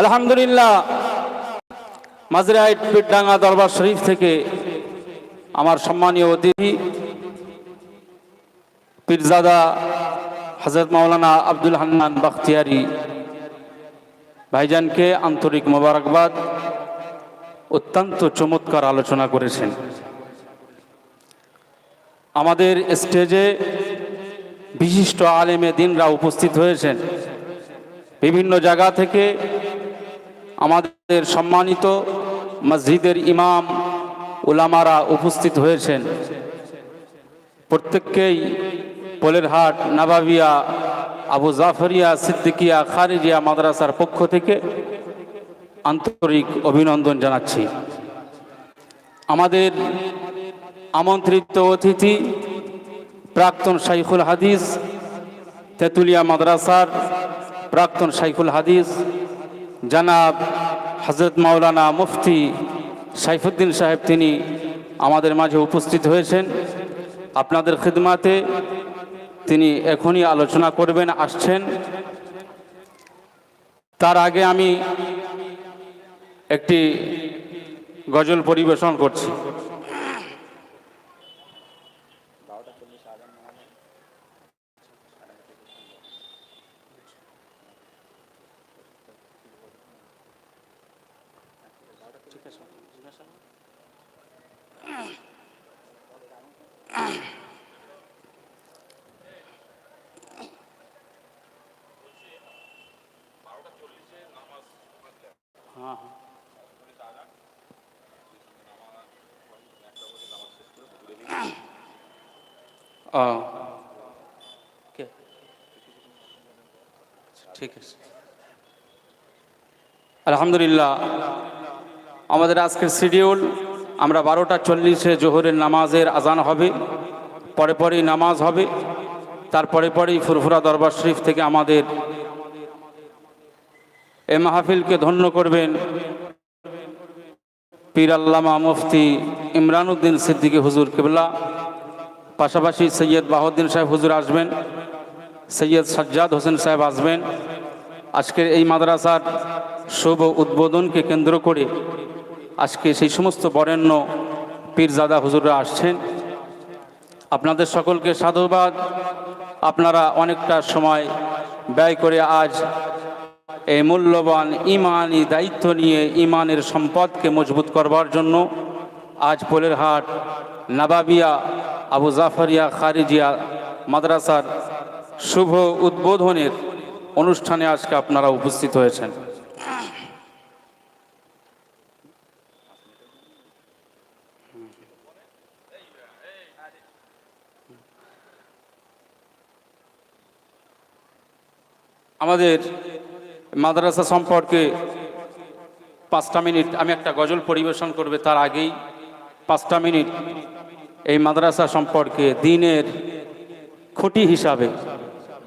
আলহামদুলিল্লাহ মাজরাইট দরবার শরীফ থেকে আমার সম্মানীয় অতিথি, পীরজাদা হজরত মাওলানা আব্দুল হান্নান বাখতিয়ারি ভাইজানকে আন্তরিক মোবারকবাদ, অত্যন্ত চমৎকার আলোচনা করেছেন। আমাদের স্টেজে বিশিষ্ট আলেমে দিনরা উপস্থিত হয়েছেন। বিভিন্ন জায়গা থেকে আমাদের সম্মানিত মসজিদের ইমাম উলামারা উপস্থিত হয়েছেন। প্রত্যেককেই পোলেরহাট, নাবাবিয়া, আবু জাফরিয়া, সিদ্দিকিয়া, খারিজিয়া মাদ্রাসার পক্ষ থেকে আন্তরিক অভিনন্দন জানাচ্ছি। আমাদের আমন্ত্রিত অতিথি প্রাক্তন শাইখুল হাদিস তেঁতুলিয়া মাদ্রাসার প্রাক্তন সাইফুল হাদিস, জানাব হজরত মাওলানা মুফতি সাইফুদ্দিন সাহেব তিনি আমাদের মাঝে উপস্থিত হয়েছেন। আপনাদের খিদমাতে তিনি এখনই আলোচনা করবেন, আসছেন। তার আগে আমি একটি গজল পরিবেশন করছি ও কে? ঠিক আছে। আলহামদুলিল্লাহ। আমাদের আজকের শিডিউল, আমরা বারোটা চল্লিশে জোহরের নামাজের আজান হবে। পরে পরেই নামাজ হবে। তারপরে পরেই ফুরফুরা দরবার শরীফ থেকে আমাদের এ মাহফিলকে ধন্য করবেন পীর আল্লামা মুফতি ইমরান উদ্দিন সিদ্দিকী হুজুর কেবলা। পাশাপাশি সৈয়দ বাহুদ্দিন সাহেব হুজুর আসবেন, সৈয়দ সাজ্জাদ হোসেন সাহেব আসবেন। আজকের এই মাদ্রাসার শুভ উদ্বোধনকে কেন্দ্র করে আজকে সেই সমস্ত বরেণ্য পীরজাদা হুজুররা আসছেন। আপনাদের সকলকে সাধুবাদ। আপনারা অনেকটা সময় ব্যয় করে আজ এই মূল্যবান ইমানি দায়িত্ব নিয়ে ইমানের সম্পদকে মজবুত করবার জন্য আজ পোলেরহাট, নাবাবিয়া আবু জাফরিয়া খারিজিয়া মাদ্রাসার শুভ উদ্বোধনের অনুষ্ঠানে আজকে আপনারা উপস্থিত হয়েছেন। আমাদের মাদ্রাসা সম্পর্কে পাঁচটা মিনিট, আমি একটা গজল পরিবেশন করবে, তার আগেই পাঁচটা মিনিট এই মাদ্রাসা সম্পর্কে দিনের খুঁটি হিসাবে,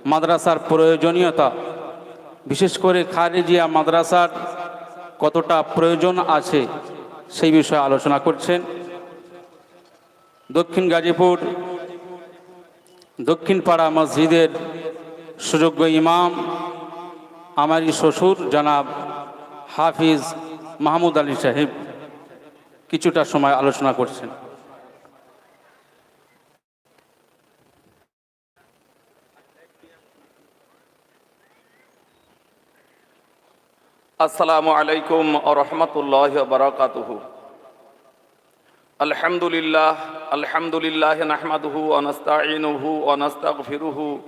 মাদ্রাসার প্রয়োজনীয়তা, বিশেষ করে খারেজিয়া মাদ্রাসার কতটা প্রয়োজন আছে সেই বিষয়ে আলোচনা করছেন দক্ষিণ গাজীপুর দক্ষিণ পাড়া মসজিদের সুযোগ্য ইমাম আমারই শ্বশুর জনাব হাফিজ মাহমুদ আলী সাহেব কিছুটা সময় আলোচনা করছেন। আসসালামু আলাইকুম রহমতুল্লাহ বারাকাতুহু আলহামদুলিল্লাহ আলহামদুলিল্লাহ নাহমাদুহু অনাস্তাইনুহু অনাস্তাগফিরুহু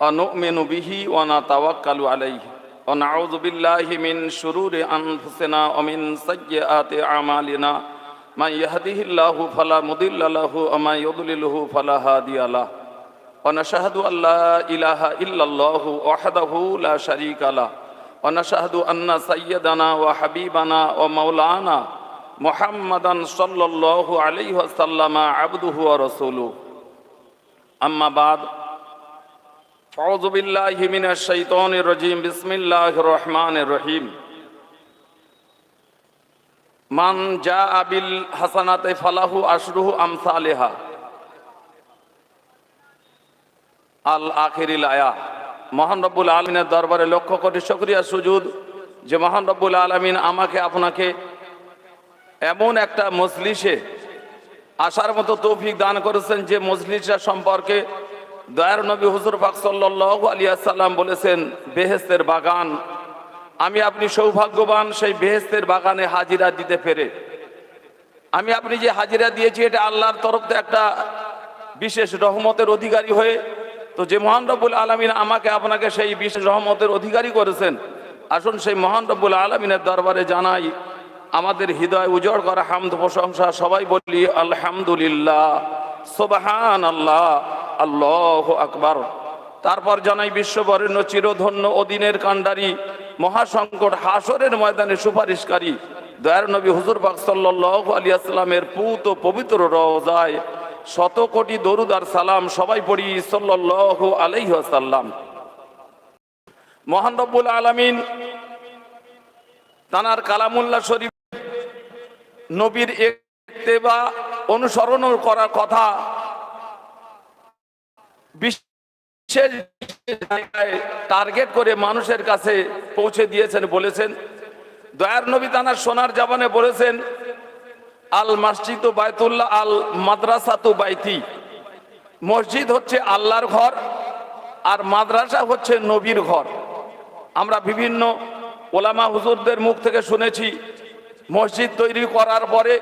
অনুমিনু বিহি ওয়ানা তাওয়াক্কালু আলাইহি ونعوذ بالله من شرور أنفسنا ومن سيئات أعمالنا من يهده الله فلا مضل له ومن يضلله فلا هادي له ونشهد أن لا إله إلا الله وحده لا شريك له ونشهد أن سيدنا وحبيبنا ومولانا محمدا صلى الله عليه وسلم عبده ورسوله أما بعد أعوذ بالله من الشيطان الرجيم بسم الله الرحمن الرحيم من جاء بالحسنات فله أشره أمثالها الآخر الآيات মহান রব্বুল আলমিনের দরবারে লক্ষ্য কোটি শুক্রিয়া, সুজুদ যে মহান রব্বুল আলমিন আমাকে, আপনাকে এমন একটা মজলিসে আসার মতো তৌফিক দান করেছেন যে মজলিসা সম্পর্কে দয়ার নবী হুজুর পাক সাল্লাহ আলিয়া সাল্লাম বলেছেন বেহেস্তের বাগান, আমি আপনি সৌভাগ্যবান সেই বেহেস্তের বাগানে হাজিরা দিতে পেরে। আমি আপনি যে হাজিরা দিয়েছি, এটা আল্লাহর তরফ থেকে একটা বিশেষ রহমতের অধিকারী হয়ে তো যে মহান রব্বুল আলমিন আমাকে, আপনাকে সেই বিশেষ রহমতের অধিকারী করেছেন, আসুন সেই মহান রব্বুল আলমিনের দরবারে জানাই, আমাদের হৃদয় উজড় করা হামদ প্রশংসা সবাই বলি, আলহামদুলিল্লাহ সোবাহান আল্লাহ আল্লাহ আকবর। তারপর জানাই বিশ্ববরেণ্য চিরধন্য অদিনের কাণ্ডারি, মহাসংকট হাসরের ময়দানে সুপারিশকারী, দয়ার নবী হুজুর পাক সাল্লাহ আলিয়াস্লামের পুত পবিত্র রওজায় শত কোটি দরুদ আর সালাম সবাই পড়ি সাল্লাহ আলাইহাল্লাম মহান রব্বুল আলমিন তানার কালামুল্লা শরীফ নবীর একতেবা অনুসরণ করার কথা বিশেষ জায়গায় টার্গেট করে মানুষের কাছে পৌঁছে দিয়েছেন, বলেছেন। দয়ার নবী তানার সোনার জাবানে বলেছেন আল মসজিদ বায়তুল্লাহ আল মাদ্রাসাতু বাইতি। মসজিদ হচ্ছে আল্লাহর ঘর আর মাদ্রাসা হচ্ছে নবীর ঘর। আমরা বিভিন্ন ওলামা হুজুরদের মুখ থেকে শুনেছি, মসজিদ তৈরি করার পরে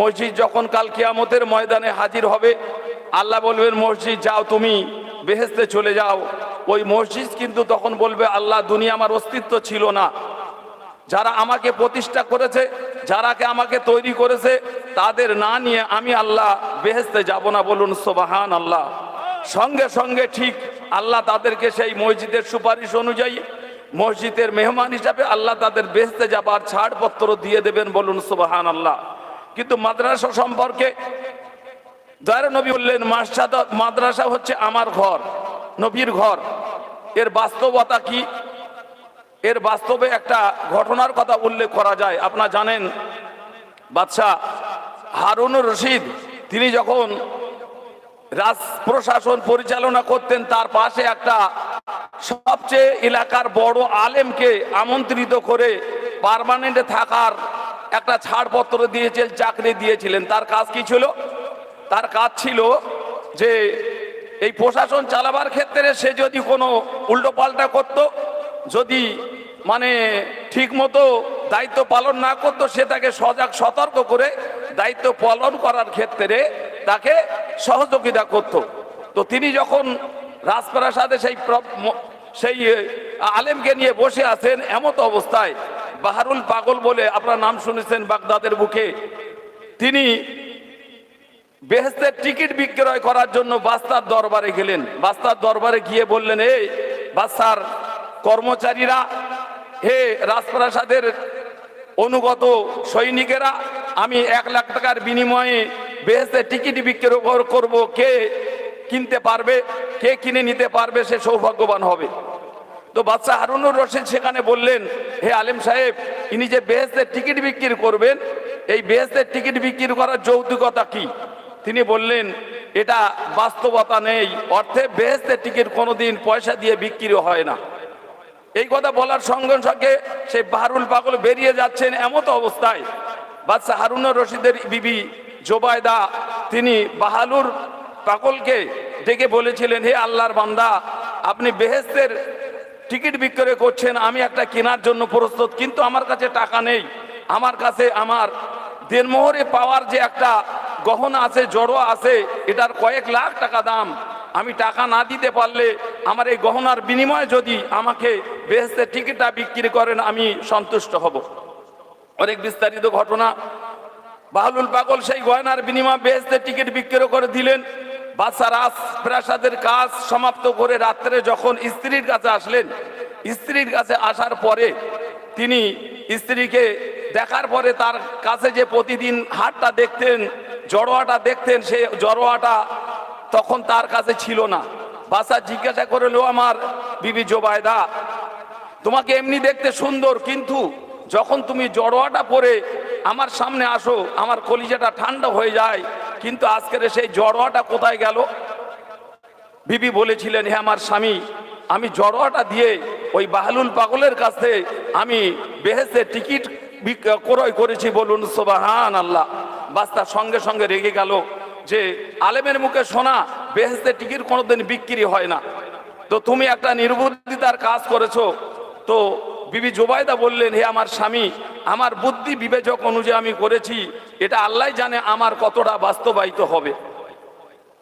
মসজিদ যখন কাল কিয়ামতের ময়দানে হাজির হবে, আল্লাহ বলবেন, মসজিদ যাও তুমি বেহেস্তে চলে যাও। ওই মসজিদ কিন্তু তখন বলবে, আল্লাহ, দুনিয়া আমার অস্তিত্ব ছিল না। যারা আমাকে প্রতিষ্ঠা করেছে, যারাকে আমাকে তৈরি করেছে, তাদের না নিয়ে আমি আল্লাহ বেহেস্তে যাব না বলুন সোবাহান আল্লাহ সঙ্গে সঙ্গে ঠিক আল্লাহ তাদেরকে সেই মসজিদের সুপারিশ অনুযায়ী মসজিদের মেহমান হিসাবে আল্লাহ তাদের বেহেস্তে যাবার ছাড়পত্র দিয়ে দেবেন বলুন সোবাহান আল্লাহ কিন্তু মাদ্রাসা সম্পর্কে দয়ার নবী বললেন মাদ্রাসা হচ্ছে আমার ঘর, নবীর ঘর। এর বাস্তবতা কি? এর বাস্তবে একটা ঘটনার কথা উল্লেখ করা যায়। আপনারা জানেন, বাদশাহ হারুনুর রশিদ, তিনি যখন রাজ প্রশাসন পরিচালনা করতেন, তার পাশে একটা সবচেয়ে এলাকার বড় আলেমকে আমন্ত্রিত করে পার্মানেন্টে থাকার একটা ছাড়পত্র দিয়েছিলেন চাকরি দিয়েছিলেন। তার কাজ কি ছিল? তার কাজ ছিল যে, এই প্রশাসন চালাবার ক্ষেত্রে সে যদি কোনো উল্টো পাল্টা করত যদি মানে ঠিক মতো দায়িত্ব পালন না করতো, সে তাকে সজাগ, সতর্ক করে দায়িত্ব পালন করার ক্ষেত্রে তাকে সহযোগিতা করত। তো তিনি যখন রাজপ্রাসাদে সেই সেই আলেমকে নিয়ে বসে আছেন, এমত অবস্থায় বাহারুল পাগল বলে আপনার নাম শুনেছেন বাগদাদের বুকে, তিনি বেহেস্তের টিকিট বিক্রয় করার জন্য বাস্তার দরবারে গেলেন। বাস্তার দরবারে গিয়ে বললেন, এই বাস্তার কর্মচারীরা, হে রাজপ্রাসাদের অনুগত সৈনিকেরা, আমি এক লাখ টাকার বিনিময়ে বেহেস্তের টিকিট বিক্রয় কর- করব। কে কিনতে পারবে, কে কিনে নিতে পারবে, সে সৌভাগ্যবান হবে। তো বাচ্চা হারুনুর রশিদ সেখানে বললেন, হে আলেম সাহেব, ইনি যে বেহেস্তের টিকিট বিক্রি করবেন, এই বেহেস্তের টিকিট বিক্রি করার যৌতুকতা কি? তিনি বললেন, এটা বাস্তবতা নেই, অর্থে বেহেস্তের টিকিট কোনোদিন পয়সা দিয়ে বিক্রি হয় না। এই কথা বলার সঙ্গে সঙ্গে সে বাহারুল পাগল বেরিয়ে যাচ্ছেন এমত অবস্থায়। বাদশাহ হারুনুর রশিদের বিবি জোবায়দা, তিনি বাহালুর পাগলকে ডেকে বলেছিলেন, হে আল্লাহর বান্দা, আপনি বেহেস্তের টিকিট বিক্রয় করছেন, আমি একটা কেনার জন্য প্রস্তুত, কিন্তু আমার কাছে টাকা নেই। আমার কাছে আমার দেনমোহরে পাওয়ার যে একটা গহনা আছে, জড়ো আছে, এটার কয়েক লাখ টাকা দাম। আমি টাকা না দিতে পারলে আমার এই গহনার বিনিময়ে যদি আমাকে বেহেস্তের টিকিটটা বিক্রি করেন, আমি সন্তুষ্ট হব। অনেক বিস্তারিত ঘটনা। বাহলুল পাগল সেই গয়নার বিনিময়ে বেহেস্তের টিকিট বিক্রি করে দিলেন। বাদশা রাজ প্রাসাদের কাজ সমাপ্ত করে রাত্রে যখন স্ত্রীর কাছে আসলেন, স্ত্রীর কাছে আসার পরে তিনি স্ত্রীকে দেখার পরে তার কাছে যে প্রতিদিন হাটটা দেখতেন, জড়োয়াটা দেখতেন, সে জড়োয়াটা তখন তার কাছে ছিল না। বাসা জিজ্ঞাসা করল, আমার বিবি জোবায়দা, তোমাকে এমনি দেখতে সুন্দর, কিন্তু যখন তুমি জড়োয়াটা পরে আমার সামনে আসো, আমার কলিজাটা ঠান্ডা হয়ে যায়, কিন্তু আজকের সেই জড়োয়াটা কোথায় গেল? বিবি বলেছিলেন হ্যাঁ আমার স্বামী, আমি জড়োয়াটা দিয়ে ওই বাহালুল পাগলের কাছে আমি বেহেসের টিকিট ক্রয় করেছি বলুন সোবাহান আল্লাহ বাস্তার সঙ্গে সঙ্গে রেগে গেল। যে আলেমের মুখে শোনা বেহেস্তে টিকিট কোনোদিন বিক্রি হয় না। তো তুমি একটা নির্বুদ্ধিতার কাজ করেছ। তো বিবি জোবাইদা বললেন, হে আমার স্বামী, আমার বুদ্ধি বিবেচক অনুযায়ী আমি করেছি। এটা আল্লাহ জানে আমার কতটা বাস্তবায়িত হবে।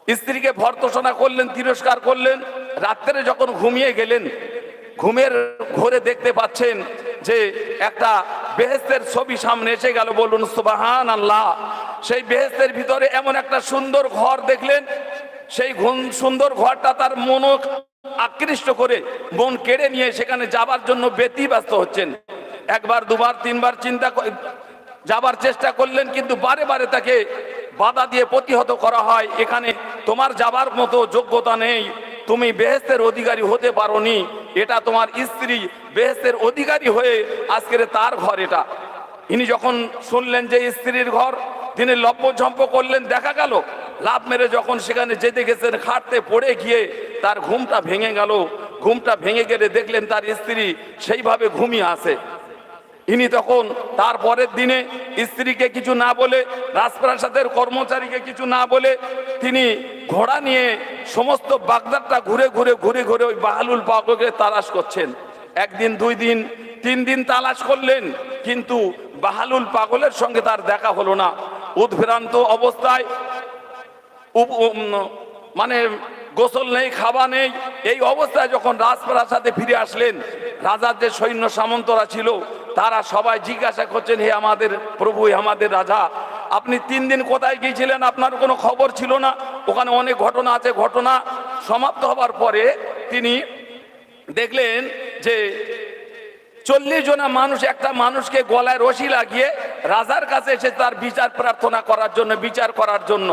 স্ত্রীকে ভর্তসনা করলেন, তিরস্কার করলেন। রাত্রে যখন ঘুমিয়ে গেলেন, ঘুমের ঘরে দেখতে পাচ্ছেন যে একটা বেহেস্তের ছবি সামনে এসে গেল, বলুন সুবাহান আল্লাহ সেই বেহেস্তের ভিতরে এমন একটা সুন্দর ঘর দেখলেন, সেই সুন্দর ঘরটা তার মন আকৃষ্ট করে, মন কেড়ে নিয়ে সেখানে যাবার জন্য ব্যতি ব্যস্ত হচ্ছেন। একবার, দুবার, তিনবার চিন্তা যাবার চেষ্টা করলেন, কিন্তু বারে বারে তাকে বাধা দিয়ে প্রতিহত করা হয়। এখানে তোমার যাবার মতো যোগ্যতা নেই। তুমি বেহেস্তের অধিকারী হতে পারোনি। এটা তোমার স্ত্রী বেহেস্তের অধিকারী হয়ে আজকের তার ঘর এটা। ইনি যখন শুনলেন যে স্ত্রীর ঘর, তিনি লব্ধঝম্প করলেন, দেখা গেল। লাভ মেরে যখন সেখানে যেতে গেছেন, খাটতে পড়ে গিয়ে তার ঘুমটা ভেঙে গেল। ঘুমটা ভেঙে গেলে দেখলেন তার স্ত্রী সেইভাবে ঘুমিয়ে আসে ইনি তখন তার পরের দিনে স্ত্রীকে কিছু না বলে, রাজপ্রাসাদের কর্মচারীকে কিছু না বলে তিনি ঘোড়া নিয়ে সমস্ত বাগদাদটা ঘুরে ঘুরে ঘুরে ঘুরে ওই বাহালুল পাগকে তালাশ করছেন। একদিন, দুই দিন, তিন দিন তালাশ করলেন, কিন্তু বাহালুল পাগলের সঙ্গে তার দেখা হলো না। উদ্ভ্রান্ত অবস্থায় মানে গোসল নেই, খাওয়া নেই, এই অবস্থায় যখন রাজপ্রাসাদে ফিরে আসলেন, রাজার যে সৈন্য সামন্তরা ছিল তারা সবাই জিজ্ঞাসা করছেন, হে আমাদের প্রভু আমাদের রাজা, আপনি তিন দিন কোথায় গিয়েছিলেন? আপনার কোনো খবর ছিল না? ওখানে অনেক ঘটনা আছে, ঘটনা সমাপ্ত হবার পরে তিনি দেখলেন যে চল্লিশ জনা মানুষ, একটা মানুষকে গলায় রশি লাগিয়ে রাজার কাছে এসে তার বিচার প্রার্থনা করার জন্য, বিচার করার জন্য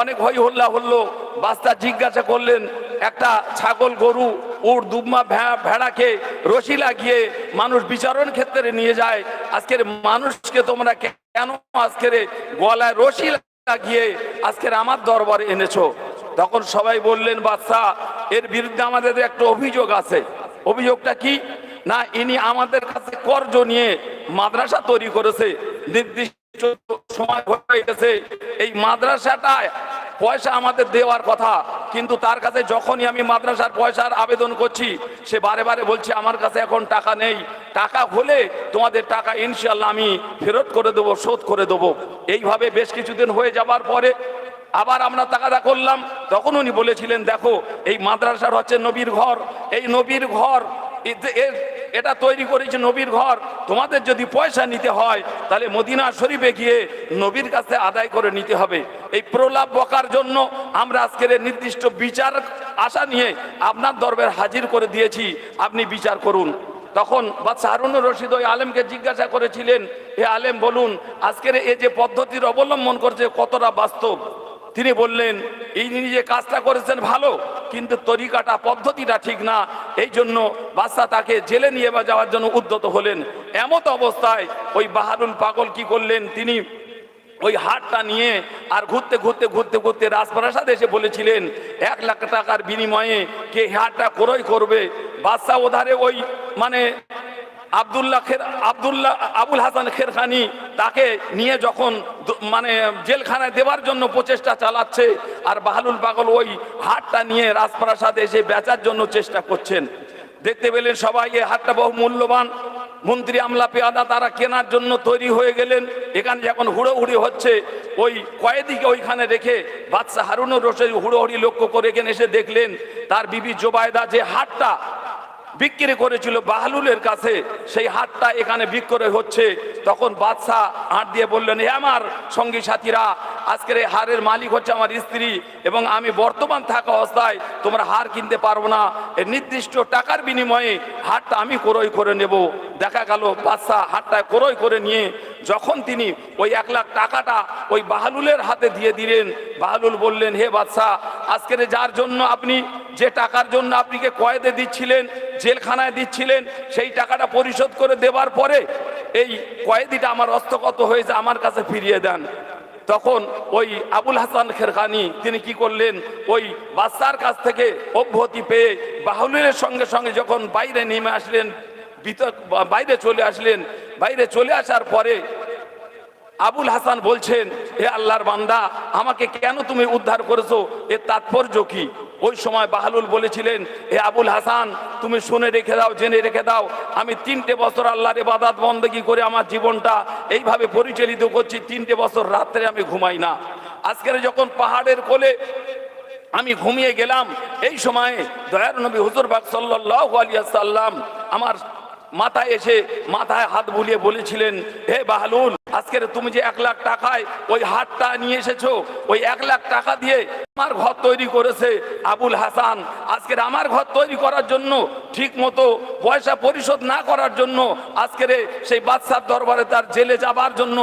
অনেক হই হল্লা হল্লো বাস্তা জিজ্ঞাসা করলেন, একটা ছাগল গরু উট দুবমা ভেড়াকে রশি লাগিয়ে মানুষ বিচারণ ক্ষেত্রে নিয়ে যায়। আজকের মানুষকে তোমরা কেন আজকের গলায় রশি লাগিয়ে আজকের আমার দরবারে এনেছো? তখন সবাই বললেন বাদশা এর বিরুদ্ধে আমাদের একটা অভিযোগ আছে। অভিযোগটা কি? না, ইনি আমাদের কাছে কর্জ নিয়ে মাদ্রাসা তৈরি করেছে। নির্দিষ্ট সময় এই মাদ্রাসাটায় পয়সা আমাদের দেওয়ার কথা। কিন্তু তার কাছে যখনই আমি মাদ্রাসার পয়সার আবেদন করছি, সে বারে বারে বলছে, আমার কাছে এখন টাকা নেই। টাকা হলে তোমাদের টাকা ইনশাল্লাহ আমি ফেরত করে দেবো, শোধ করে দেবো। এইভাবে বেশ কিছুদিন হয়ে যাবার পরে আবার আমরা তাকাদা করলাম। তখন উনি বলেছিলেন, দেখো, এই মাদ্রাসার হচ্ছে নবীর ঘর। এই নবীর ঘর এর- এটা তৈরি করেছে নবীর ঘর। তোমাদের যদি পয়সা নিতে হয়, তাহলে মদিনা শরীফে গিয়ে নবীর কাছে আদায় করে নিতে হবে। এই প্রলাপ বকার জন্য আমরা আজকের নির্দিষ্ট বিচার আশা নিয়ে আপনার দরবার হাজির করে দিয়েছি। আপনি বিচার করুন। তখন বাদশা হারুনুর রশিদ ওই আলেমকে জিজ্ঞাসা করেছিলেন এ আলেম, বলুন, আজকের এ যে পদ্ধতির অবলম্বন করছে, কতটা বাস্তব? তিনি বললেন, এই যে কাজটা করেছেন ভালো কিন্তু তরিকাটা, পদ্ধতিটা ঠিক না। এই জন্য বাদশাহ তাকে জেলে নিয়ে বা যাওয়ার জন্য উদ্যত হলেন। এমত অবস্থায় ওই বাহারুল পাগল কি করলেন? তিনি ওই হাটটা নিয়ে আর ঘুরতে ঘুরতে ঘুরতে ঘুরতে রাজপ্রাসাদ এসে বলেছিলেন, এক লাখ টাকার বিনিময়ে কে হাটটা ক্রয় করবে? বাদশাহ ওধারে ওই মানে আবদুল্লাহ খের, আবদুল্লাহ, আবুল হাসান খেরখানি তাকে নিয়ে যখন মানে জেলখানায় দেওয়ার জন্য প্রচেষ্টা চালাচ্ছে, আর বাহালুল পাগল ওই হাটটা নিয়ে রাজপ্রাসাদে এসে বেচার জন্য চেষ্টা করছেন। দেখতে পেলেন সবাই, এই হাটটা বহু মূল্যবান। মন্ত্রী আমলা পেয়াদা তারা কেনার জন্য তৈরি হয়ে গেলেন। এখানে যখন হুড়োহুড়ি হচ্ছে, ওই কয়েদিকে ওইখানে রেখে বাদশাহ হারুনুর রশিদ হুড়োহুড়ি লক্ষ্য করে এখানে এসে দেখলেন, তার বিবি জোবায়দা যে হাটটা বিক্রি করেছিল বাহলুলের কাছে, সেই হাটটা এখানে বিক্রয় হচ্ছে। তখন বাদশাহ হাট দিয়ে বললেন হে আমার সঙ্গী সাথীরা, আজকের এই হারের মালিক হচ্ছে আমার স্ত্রী এবং আমি বর্তমান থাকা অবস্থায় তোমরা হার কিনতে পারব না। এর নির্দিষ্ট টাকার বিনিময়ে হাটটা আমি ক্রয় করে নেব। দেখা গেল বাদশাহ হাটটা ক্রয় করে নিয়ে যখন তিনি ওই এক লাখ টাকাটা ওই বাহালুলের হাতে দিয়ে দিলেন, বাহালুল বললেন, হে বাদশাহ আজকের যার জন্য আপনি যে টাকার জন্য আপনিকে কয়েদে দিচ্ছিলেন, জেলখানায় দিচ্ছিলেন, সেই টাকাটা পরিশোধ করে দেওয়ার পরে এই কয়েদিটা আমার হস্তগত হয়েছে আমার কাছে ফিরিয়ে দেন। তখন ওই আবুল হাসান খেরখানি, তিনি কি করলেন? ওই বাচ্চার কাছ থেকে অব্যাহতি পেয়ে বাহুলের সঙ্গে সঙ্গে যখন বাইরে নেমে আসলেন বাইরে চলে আসলেন, বাইরে চলে আসার পরে আবুল হাসান বলছেন, হে আল্লাহর বান্দা, আমাকে কেন তুমি উদ্ধার করেছ? এর তাৎপর্য কি? ওই সময় বাহালুল বলেছিলেন, হে আবুল হাসান, তুমি শুনে রেখে দাও, জেনে রেখে দাও। আমি তিনটে বছর আল্লাহর ইবাদত বন্দেগী করে আমার জীবনটা এইভাবে পরিচালিত করছি, তিনটে বছর রাত্রে আমি ঘুমাই না। আজকের যখন পাহাড়ের কোলে আমি ঘুমিয়ে গেলাম, এই সময়ে দয়ার নবী হুজুর বাগ সাল্লাহ আলিয়া সাল্লাম আমার মাথায় এসে মাথায় হাত বুলিয়ে বলেছিলেন, হে বাহলুল আজকের তুমি যে এক লাখ টাকায় ওই হাতটা নিয়ে এসেছ, ওই এক লাখ টাকা দিয়ে আমার ঘর তৈরি করেছে আবুল হাসান। আজকের আমার ঘর তৈরি করার জন্য ঠিক মতো পয়সা পরিশোধ না করার জন্য আজকের সেই বাদশার দরবারে তার জেলে যাবার জন্য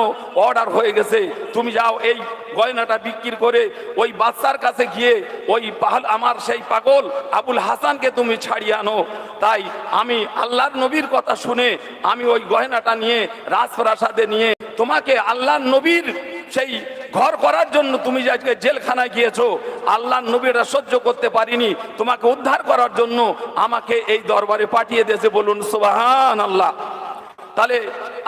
অর্ডার হয়ে গেছে। তুমি যাও এই গয়নাটা বিক্রি করে ওই বাচ্চার কাছে গিয়ে ওই পাহাল আমার সেই পাগল আবুল হাসানকে তুমি ছাড়িয়ে আনো। তাই আমি আল্লাহর নবীর কথা শুনে আমি ওই গয়নাটা নিয়ে রাজপ্রাসাদে নিয়ে তোমাকে আল্লাহর নবীর সেই ঘর করার জন্য তুমি যে আজকে জেলখানায় গিয়েছো, আল্লাহর নবীরা সহ্য করতে পারিনি, তোমাকে উদ্ধার করার জন্য আমাকে এই দরবারে পাঠিয়ে দিয়েছে বলুন সুবাহান আল্লাহ তাহলে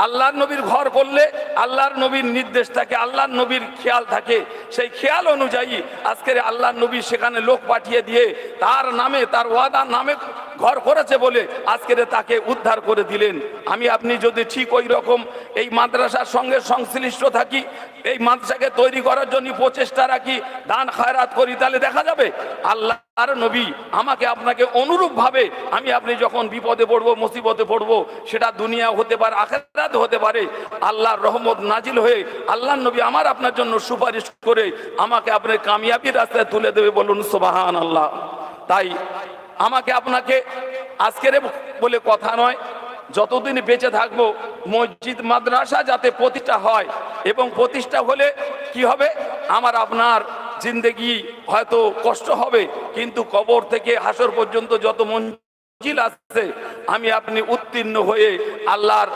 আল্লাহর নবীর ঘর করলে আল্লাহর নবীর নির্দেশ থাকে, আল্লাহর নবীর খেয়াল থাকে। সেই খেয়াল অনুযায়ী আজকের আল্লাহর নবী সেখানে লোক পাঠিয়ে দিয়ে তার নামে, তার ওয়াদার নামে ঘর করেছে বলে আজকের তাকে উদ্ধার করে দিলেন। আমি আপনি যদি ঠিক ওই রকম এই মাদ্রাসার সঙ্গে সংশ্লিষ্ট থাকি, এই মাদ্রাসাকে তৈরি করার জন্য প্রচেষ্টা রাখি, দান খায়রাত করি, তাহলে দেখা যাবে আল্লাহ আর নবী আমাকে আপনাকে অনুরূপভাবে আমি আপনি যখন বিপদে পড়ব, মুসিবতে পড়ব, সেটা দুনিয়া হতে পারে, আখেরাত হতে পারে, আল্লাহর রহমত নাজিল হয়ে আল্লাহর নবী আমার আপনার জন্য সুপারিশ করে আমাকে আপনার কামিয়াবির রাস্তায় তুলে দেবে বলুন সোবাহান আল্লাহ তাই আমাকে আপনাকে আজকের বলে কথা নয়, যতদিন বেঁচে থাকব, মসজিদ, মাদ্রাসা যাতে প্রতিষ্ঠা হয় এবং প্রতিষ্ঠা হলে কি হবে? আমার আপনার জিন্দেগি হয়তো কষ্ট হবে, কিন্তু কবর থেকে হাসর পর্যন্ত যত মঞ্জিল আসছে আমি আপনি উত্তীর্ণ হয়ে আল্লাহর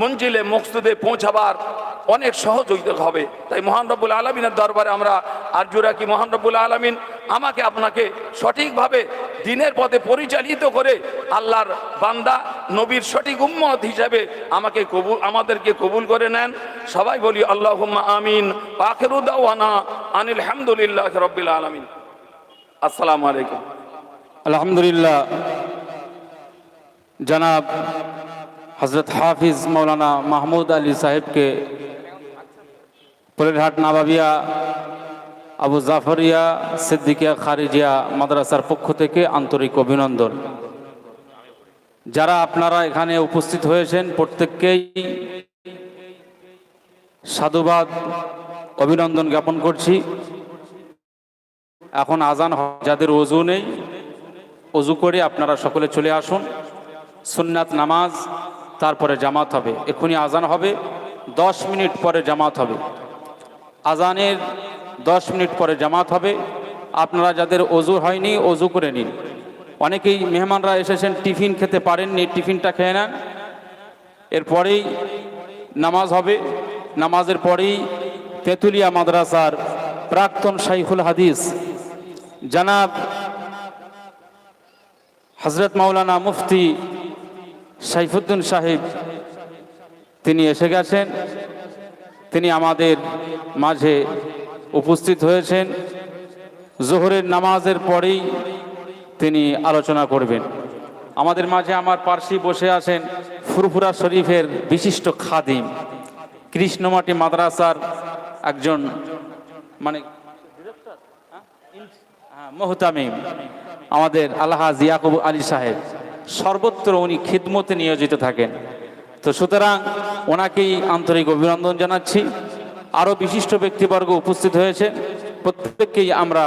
মঞ্জিলে মকসুদে পৌঁছাবার অনেক সহযোগিতা হবে। তাই মহান রব্বুল আলমিনের দরবারে আমরা আর্য রাখি। মহান রব্বুল আলমিন আমাকে, আপনাকে সঠিকভাবে দিনের পথে পরিচালিত করে আল্লাহর বান্দা, নবীর সঠিক উম্মত হিসাবে আমাকে কবুল, আমাদেরকে কবুল করে নেন। সবাই বলি আল্লাহ আমিন পাখেরুদ্দাওয়ানা আনিল হামদুলিল্লাহ রব্বিল আলমিন। আসসালামু আলাইকুম। আলহামদুলিল্লাহ। জনাব হজরত হাফিজ মৌলানা মাহমুদ আলী সাহেবকে পরেরহাট নাবাবিয়া, আবু জাফরিয়া, সিদ্দিকিয়া খারিজিয়া মাদ্রাসার পক্ষ থেকে আন্তরিক অভিনন্দন। যারা আপনারা এখানে উপস্থিত হয়েছেন, প্রত্যেককেই সাধুবাদ, অভিনন্দন জ্ঞাপন করছি। এখন আজান যাদের অজু নেই, অজু করে আপনারা সকলে চলে আসুন। সুন্নাত নামাজ, তারপরে জামাত হবে। এক্ষুনি আজান হবে, দশ মিনিট পরে জামাত হবে। আজানের দশ মিনিট পরে জামাত হবে। আপনারা যাদের অজু হয়নি, অজু করে নিন। অনেকেই মেহমানরা এসেছেন, টিফিন খেতে পারেননি, টিফিনটা খেয়ে নেন। এরপরেই নামাজ হবে। নামাজের পরেই তেঁতুলিয়া মাদ্রাসার প্রাক্তন শাইখুল হাদিস, জানাব হজরত মাওলানা মুফতি সাইফুদ্দিন সাহেব, তিনি এসে গেছেন। তিনি আমাদের মাঝে উপস্থিত হয়েছেন। জোহরের নামাজের পরেই তিনি আলোচনা করবেন। আমাদের মাঝে আমার পার্শ্বে বসে আছেন ফুরফুরা শরীফের বিশিষ্ট খাদিম কৃষ্ণমাটি মাদ্রাসার একজন মানে হ্যাঁ, মোহতামিম আমাদের আলহাজ ইয়াকুব আলী সাহেব। সর্বত্র উনি খিদমতে নিয়োজিত থাকেন। তো সুতরাং ওনাকেই আন্তরিক অভিনন্দন জানাচ্ছি। আরও বিশিষ্ট ব্যক্তিবর্গ উপস্থিত হয়েছে। প্রত্যেককেই আমরা